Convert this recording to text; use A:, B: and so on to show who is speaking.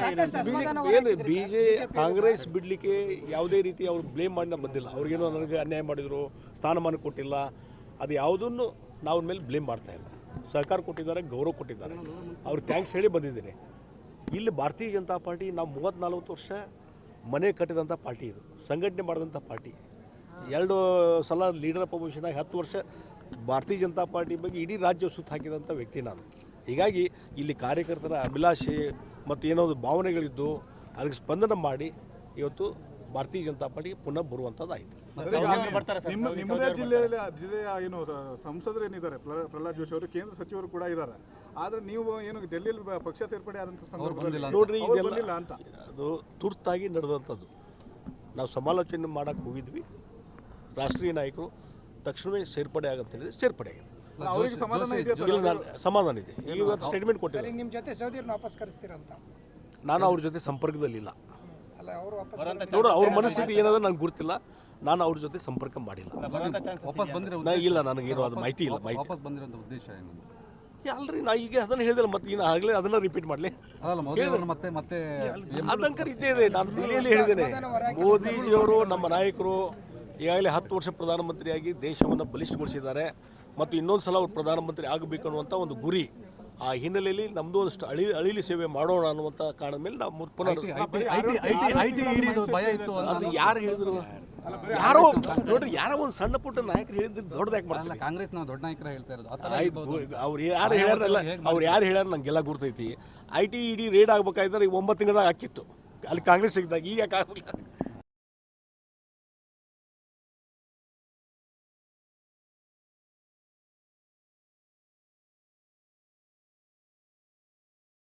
A: ಸಾಕಷ್ಟು ಅಸಮಾಧಾನ
B: ಏನು ಬಿ ಜೆ ಕಾಂಗ್ರೆಸ್ ಬಿಡ್ಲಿಕ್ಕೆ ಯಾವುದೇ ರೀತಿ ಅವ್ರು ಬ್ಲೇಮ್ ಮಾಡಿ ನಾವು ಬಂದಿಲ್ಲ. ಅವ್ರಿಗೇನೋ ನನಗೆ ಅನ್ಯಾಯ ಮಾಡಿದ್ರು ಸ್ಥಾನಮಾನ ಕೊಟ್ಟಿಲ್ಲ ಅದು ಯಾವುದನ್ನು ನಾವು ಮೇಲೆ ಬ್ಲೇಮ್ ಮಾಡ್ತಾ ಇಲ್ಲ. ಸರ್ಕಾರ ಕೊಟ್ಟಿದ್ದಾರೆ ಗೌರವ ಕೊಟ್ಟಿದ್ದಾರೆ. ಅವ್ರು ಥ್ಯಾಂಕ್ಸ್ ಹೇಳಿ ಬಂದಿದ್ದೀನಿ. ಇಲ್ಲಿ ಭಾರತೀಯ ಜನತಾ ಪಾರ್ಟಿ ನಾವು ಮೂವತ್ತು ನಲ್ವತ್ತು ವರ್ಷ ಮನೆ ಕಟ್ಟಿದಂಥ ಪಾರ್ಟಿ ಇದು ಸಂಘಟನೆ ಮಾಡಿದಂಥ ಪಾರ್ಟಿ. ಎರಡು ಸಲ ಲೀಡರ್ ಅಪೋಸಿಷನಾಗಿ ಹತ್ತು ವರ್ಷ ಭಾರತೀಯ ಜನತಾ ಪಾರ್ಟಿ ಬಗ್ಗೆ ಇಡೀ ರಾಜ್ಯ ಸುತ್ತ ಹಾಕಿದಂಥ ವ್ಯಕ್ತಿ ನಾನು. ಹೀಗಾಗಿ ಇಲ್ಲಿ ಕಾರ್ಯಕರ್ತರ ಅಭಿಲಾಷೆ ಮತ್ತು ಏನೋ ಒಂದು ಭಾವನೆಗಳಿದ್ದು ಅದಕ್ಕೆ ಸ್ಪಂದನ ಮಾಡಿ ಇವತ್ತು ಭಾರತೀಯ ಜನತಾ ಪಾರ್ಟಿಗೆ ಪುನಃ ಬರುವಂಥದ್ದಾಯಿತು.
C: ನಿಮ್ಮ ನಿಮ್ಮದೇ ಜಿಲ್ಲೆಯಲ್ಲಿ ಜಿಲ್ಲೆಯ ಏನು ಸಂಸದರು ಏನಿದ್ದಾರೆ ಪ್ರಹ್ಲಾದ್ ಪ್ರಹ್ಲಾದ್ ಜೋಶಿ ಅವರು ಕೇಂದ್ರ ಸಚಿವರು ಕೂಡ ಇದ್ದಾರೆ. ಆದರೆ ನೀವು ಏನು ಡೆಲ್ಲಿಯಲ್ಲಿ ಪಕ್ಷ ಸೇರ್ಪಡೆ ಆದಂಥ ಸಂದರ್ಭದಲ್ಲಿ
B: ನೋಡ್ರಿ ಇದೆಲ್ಲ
C: ಅಂತ.
B: ಅದು ತುರ್ತಾಗಿ ನಡೆದಂಥದ್ದು. ನಾವು ಸಮಾಲೋಚನೆ ಮಾಡೋಕ್ಕೆ ಹೋಗಿದ್ವಿ. ರಾಷ್ಟ್ರೀಯ ನಾಯಕರು ತಕ್ಷಣವೇ ಸೇರ್ಪಡೆ ಆಗಂತ ಹೇಳಿದ್ರೆ ಸೇರ್ಪಡೆ ಆಗಿದೆ
C: ಅವರಿಗೆ ಸಮಾಧಾನ ಇದೆಯಾ
B: ಇಲ್ಲ ನಾನು ಸಮಾಧಾನ ಇದೆ. ಇವತ್ತು ಸ್ಟೇಟ್ಮೆಂಟ್ ಕೊಟ್ಟಿದ್ದಾರೆ.
A: ನಿಮ್ಮ ಜೊತೆ ಸೌದಿಯವ್ರನ್ನ ವಾಪಸ್ ಕರೆಸ್ತೀರಂತ
B: ನಾನು ಅವ್ರ ಜೊತೆ ಸಂಪರ್ಕದಲ್ಲಿಲ್ಲ.
A: ಅಲ್ಲ ಅವರು ವಾಪಸ್
B: ನೋಡು ಅವ್ರ ಮನಸ್ಥಿತಿ ಏನದ ನನಗೆ ಗೊತ್ತಿಲ್ಲ. ನಾನು ಅವ್ರ ಜೊತೆ ಸಂಪರ್ಕ ಮಾಡಿಲ್ಲ.
D: ವಾಪಸ್ ಬಂದಿರೋ
B: ನಾ ಇಲ್ಲ ನನಗೇನು ಅದು ಮಾಹಿತಿ ಇಲ್ಲ ಮಾಹಿತಿ
D: ವಾಪಸ್ ಬಂದಿರೋಂಥ ಉದ್ದೇಶ ಏನು?
B: ಅಲ್ರಿ ನಾ ಈಗ ಅದನ್ನ ಹೇಳಿದ್ರೆ ಮತ್ತೆ ಈಗ ಆಗಲೇ ಅದನ್ನ ರಿಪೀಟ್ ಮಾಡಲಿ.
D: ಮತ್ತೆ ಮತ್ತೆ
B: ಅದಂಕರ್ ಇದ್ದೇ ಇದೆ ನಾನು ದಿಲ್ಲಿಯಲ್ಲಿ ಹೇಳಿದ್ದೇನೆ. ಮೋದಿಜಿಯವರು ನಮ್ಮ ನಾಯಕರು ಈಗಾಗಲೇ ಹತ್ತು ವರ್ಷ ಪ್ರಧಾನಮಂತ್ರಿಯಾಗಿ ದೇಶವನ್ನು ಬಲಿಷ್ಠಗೊಳಿಸಿದ್ದಾರೆ. ಮತ್ತು ಇನ್ನೊಂದು ಸಲ ಅವರು ಪ್ರಧಾನಮಂತ್ರಿ ಆಗಬೇಕು ಅನ್ನುವಂಥ ಒಂದು ಗುರಿ ಆ ಹಿನ್ನೆಲೆಯಲ್ಲಿ ನಮ್ಮದು ಒಂದಷ್ಟು ಅಳಿ ಅಳಿಲಿ ಸೇವೆ ಮಾಡೋಣ ಅನ್ನುವಂಥ ಕಾರಣ ಮೇಲೆ ನಾವು ಪುನರ್ ಅದು ಯಾರು ಹೇಳಿದ್ರು? ಯಾರೋ ನೋಡ್ರಿ ಯಾರೋ ಒಂದು ಸಣ್ಣ ಪುಟ್ಟ ನಾಯಕರು ಹೇಳಿದ್ರೆ ದೊಡ್ಡದಾಗಿ ಮಾಡ್ತಾರೆ.
D: ಕಾಂಗ್ರೆಸ್ ನಾವು ದೊಡ್ಡ ನಾಯಕರ ಹೇಳ್ತಾ ಇರೋದು.
B: ಅವ್ರು ಯಾರು ಹೇಳ್ಯಾರಲ್ಲ ಅವ್ರು ಯಾರು ಹೇಳ್ಯಾರ ನಂಗೆಲ್ಲ ಗುರ್ತೈತಿ. ಐ ಟಿ ಇಡಿ ರೇಡ್ ಆಗ್ಬೇಕಾಯ್ತಾರೆ ಈಗ ಒಂಬತ್ತು ತಿಂಗಳದಾಗ ಹಾಕಿತ್ತು. ಅಲ್ಲಿ ಕಾಂಗ್ರೆಸ್ ಸಿಗ್ದಾಗ ಈಗ ಯಾಕೆ ಆಗಲ್ಲ